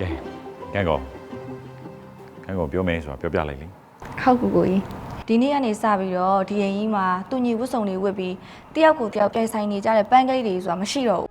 ကဲကဲကောကဲကောပြောမယ်ဆိုတာပြောပြလိုက်လေဟုတ်ကူကိုကြီးဒီနေ့ကနေစပြီးတော့ဒီအိမ်ကြီးမှာတူညီဝတ်စုံတွေဝတ်ပြီးတယောက်ကိုတယောက်ပြိုင်ဆိုင်နေကြတဲ့ပန်းကလေးတွေဆိုတာမရှိတော့ဘူး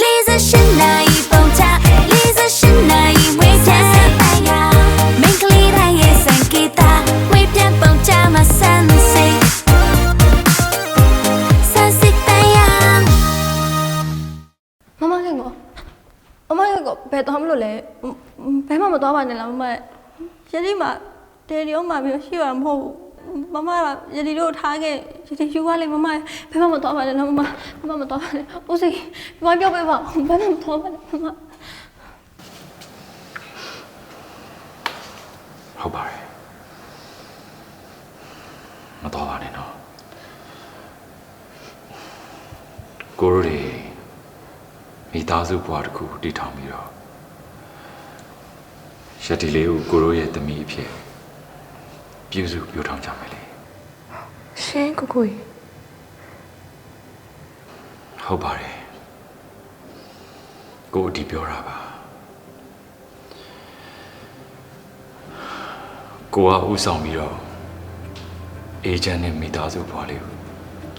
လေးစရှင်နိုင် သွားမလို့လဲဘယ်မှမသွားပါနဲ့လားမမယတိမှာတယ်ရီအောင်မှာပြီးရှိရမှာမဟုတ်ဘူးမမကယတိတို့ထားခဲ့ယတိယူရလေမမဘယ်မှမသွားပါနဲ့လားမမမမမသွားပါနဲ့ဦးစိမမပြောပေးပါဘယ်မှမသွားပါနဲ့မမဟုတ်ပါတယ်မတော်ပါနဲ့နော်ကိုရိုတွေမိသားစုဘဝတစ်ခုတည်ထောင်ပြီးတော့ ရှက်တီလေးကိုကိုရိုရဲ့သမီးအဖြစ်ပြုစုပြောထောင်ကြမယ်လေရှင်ကိုကိုကြီးဟုတ်ပါတယ်ကိုအတီပြောတာပါကိုကဥဆောင်ပြီးတော့အေဂျင့်နဲ့မိသားစုဘွားလေးကို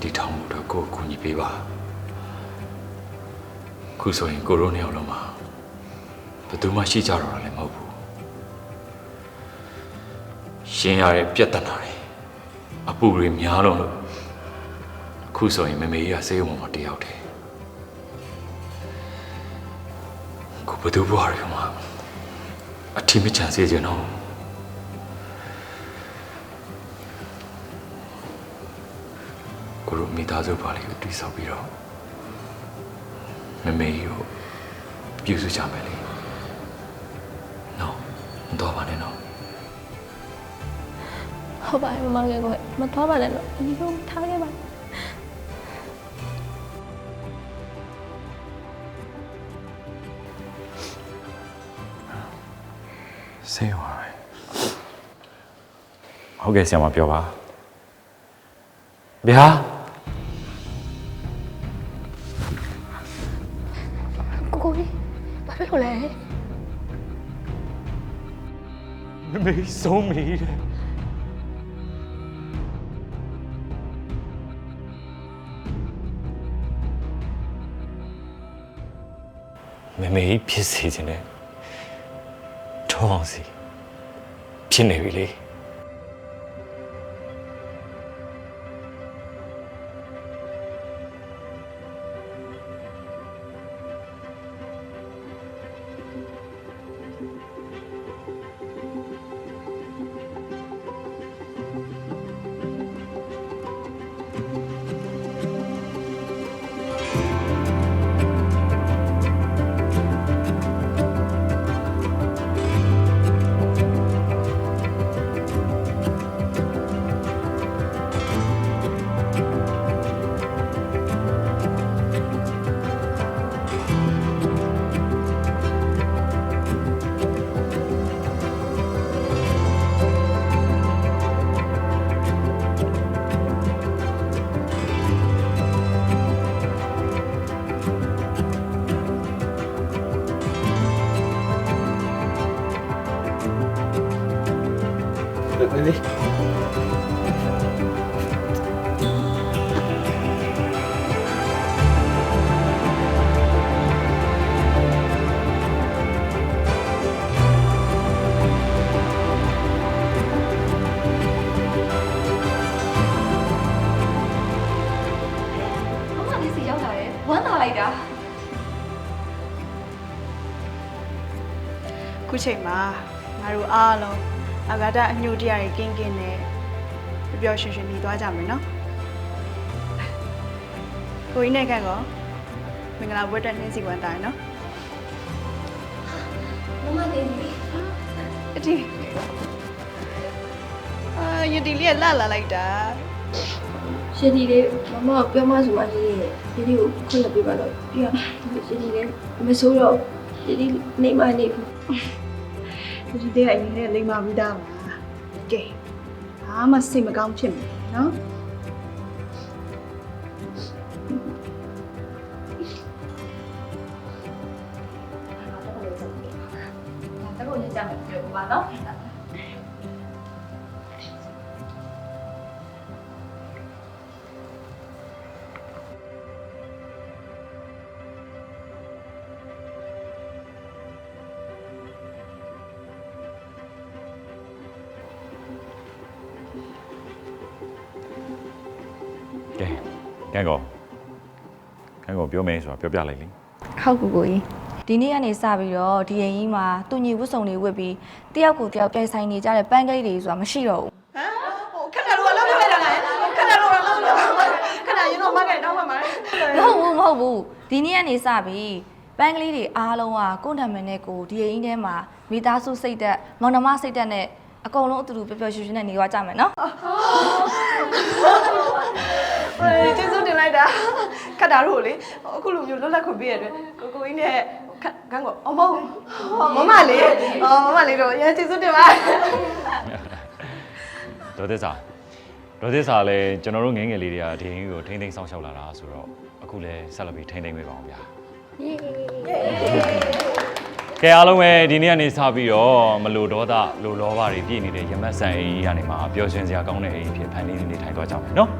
တည်ထောင်မှုတော့ကိုကိုကူညီပေးပါခုဆိုရင်ကိုရိုနေအောင်လုံးမှာဘယ်သူမှရှိကြတော့တာလည်းမဟုတ်ဘူး ရှင်းရတဲ့ပြဿနာတွေအပူတွေများလုံးလို့ခုဆိုရင်မမေကြီးကစေးရုံမှာတယောက်တည်းကိုဘယ်သူဘွားရမှာအထီးမချန်စေချင်တော့ကိုတို့မိသားစုပါလေးကိုတိဆောက်ပြီးတော့မမေကြီးကိုပြုစုကြမယ်လေနော်မတော်ပါနဲ့နော် ဟုတ်ပါရဲ့မမခင်ကောမသွားပါနဲ့တော့ဒီလိုထားခဲ့ပါဆေးရုံပါပဲဟုတ်ကဲ့ဆရာမပြောပါဗျာကိုကိုကြီးဘာဖြစ်လို့လဲမမေဆုံးပြီတဲ့ မမေဖြစ်စေခြင်းနဲ့ထောင်းအောင်စီဖြစ်နေပြီလေ ခုချိန်မှာငါတို့အားလုံးအဂါဒအညိုတရားတွေကင်းကင်းနဲ့ပျော်ပျော်ရွှင်ရွှင်နေသွားကြမယ်နော်ကိုကြီးနဲ့ကန့်ကောမင်္ဂလာဘွဲ့တက်နှင်းစီဝမ်းတာရယ်နော်မမလေးစီအတီအာယတီလေးကလှလာလိုက်တာရှင်ဒီလေးမမကပြောမဆိုပါရှင်ရဲ့ရှင်ဒီကိုခွင့်လွှတ်ပေးပါတော့ပြရရှင်ဒီလေးမဆိုးတော့ရှင်ဒီနေမနေဘူးူကြီးတဲ့အရင်နဲ့လိမ္မာပြီးသားပါကဲဘာမှစိတ်မကောင်းဖြစ်မယ်နော်တော့လည်းကြမယ်ပြောပါတော့ ကဲကဲကောကဲကောပြောမယ်ဆိုတာပြောပြလိုက်လေဟုတ်ကူကိုကြီးဒီနေ့ကနေစပြီးတော့ဒီရင်ကြီးမှာတူညီဝတ်စုံတွေဝတ်ပြီးတယောက်ကိုတယောက်ပြိုင်ဆိုင်နေကြတဲ့ပန်းကလေးတွေဆိုတာမရှိတော့ဘူးဟမ်ဟိုခဏတော့လောက်ပြလိုက်တာလေခဏတော့လောက်ပြခဏရင်တော့မကနေတော့မှမှာမဟုတ်ဘူးမဟုတ်ဘူးဒီနေ့ကနေစပြီးပန်းကလေးတွေအားလုံးကကိုယ့်နာမည်နဲ့ကိုဒီရင်ကြီးထဲမှာမိသားစုစိတ်သက်မောင်နှမစိတ်သက်နဲ့အကုန်လုံးအတူတူပျော်ပျော်ရွှင်ရွှင်နဲ့နေသွားကြမယ်နော်ဟိုကျေးဇူးတင် လိုက်တာခက်တာတို့လေအခုလိုမျိုးလွတ်လပ်ခွင့်ပေးရတဲ့ကိုကိုကြီးနဲ့ခက်ခန်းကိုအမဟုတ်မမလေးအော်မမလေးတော့ရကျေးဇူးတင်ပါဒေါ်သစ္စာဒေါ်သစ္စာလည်းကျွန်တော်တို့ငယ်ငယ်လေးတွေကဒီရင်ကိုထိမ့်သိမ်းဆောင်ရှောက်လာတာဆိုတော့အခုလည်းဆက်လက်ပြီးထိမ့်သိမ်းပေးပါအောင်ဗျာကဲအားလုံးပဲဒီနေ့ကနေစပြီးတော့မလိုဒေါသလိုလောဘတွေပြည့်နေတဲ့ရမတ်ဆန်အိမ်ကြီးကနေမှာပျော်ရွှင်စရာကောင်းတဲ့အိမ်ဖြစ်ဖန်လေးနေထိုင်သွားကြမယ်နော်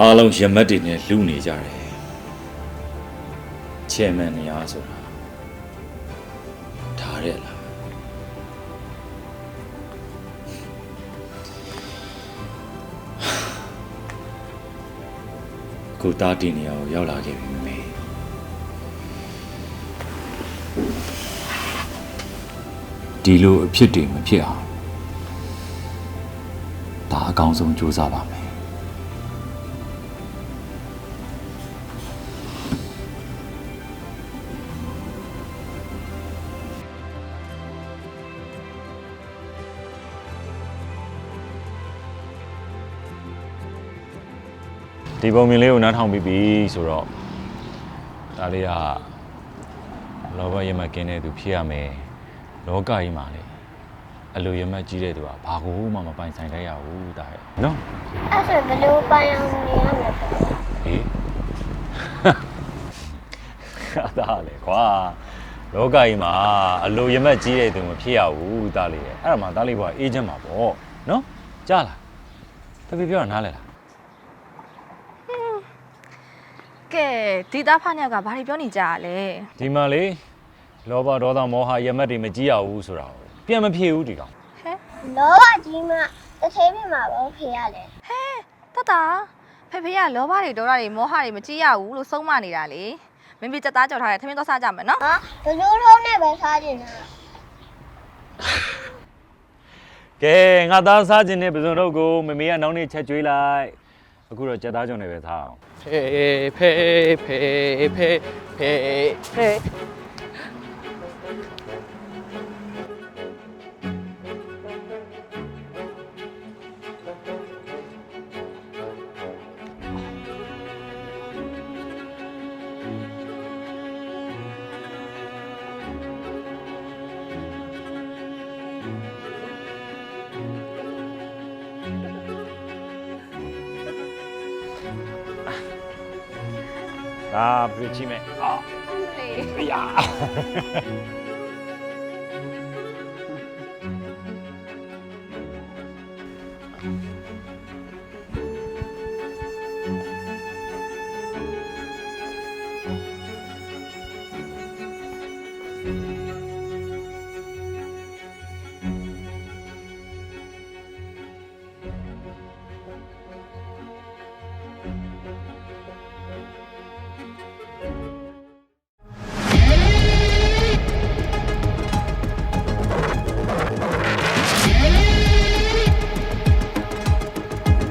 အားလုံးရမတ်တွေနဲ့လူနေကြတယ်ချဲမန်နေရဆိုတာထားရက်လားကိုတားတင်နေရကိုရောက်လာခဲ့ပြီမေဒီလိုအဖြစ်တွေမဖြစ်အောင်ဒါအကောင်းဆုံးကြိုးစားပါမယ် ဒီပုံမြင်လေးကိုနားထောင်ပြီးပြီဆိုတော့ဒါလေးကလောဘရမကင်းတဲ့သူဖြစ်ရမယ်လောကကြီးမှာလေအလိုရမကြီးတဲ့သူကဘာကိုမှမပိုင်ဆိုင်တတ်ရဘူးဒါရဲ့နော်အဲ့ဆိုဘယ်လိုပိုင်အောင်နေရမလဲဟေးအသားလေကွာလောကကြီးမှာအလိုရမကြီးတဲ့သူမဖြစ်ရဘူးဒါလေးရဲ့အဲ့ဒါမှဒါလေးဘွားအေးချမ်းမှာပေါ့နော်ကြားလားတပည့်ပြောတာနားလဲလား ကဲဒီသားဖားနှစ်ယောက်ကဘာတွေပြောနေကြရလဲဒီမှာလေလောဘဒေါသမောဟရမတ်တွေမကြီးရဘူးဆိုတာကိုပြန်မဖြစ်ဘူးဒီကောင်လောဘကြီးမှတစ်သေးပြမှာပေါ့ဖေရတယ်တတဖေဖေကလောဘတွေဒေါသတွေမောဟတွေမကြည့်ရဘူးလို့ဆုံးမနေတာလေမင်းပြချက်သားကြော်ထားတဲ့ထမင်းတော့စားကြမယ်နော်ဟာဘယ်လိုထုံးနဲ့ပဲစားကျင်တာကဲငါသားစားခြင်းနဲ့ပစုံတော့ကိုမမေကနောက်နေ့ချက်ကျွေးလိုက် အခုတော့ကြက်သားကြောင်နဲ့ပဲထားအောင်ဖေဖေဖေဖေဖေဖေ ဒါပြည့်ချိမဲ့အာအယား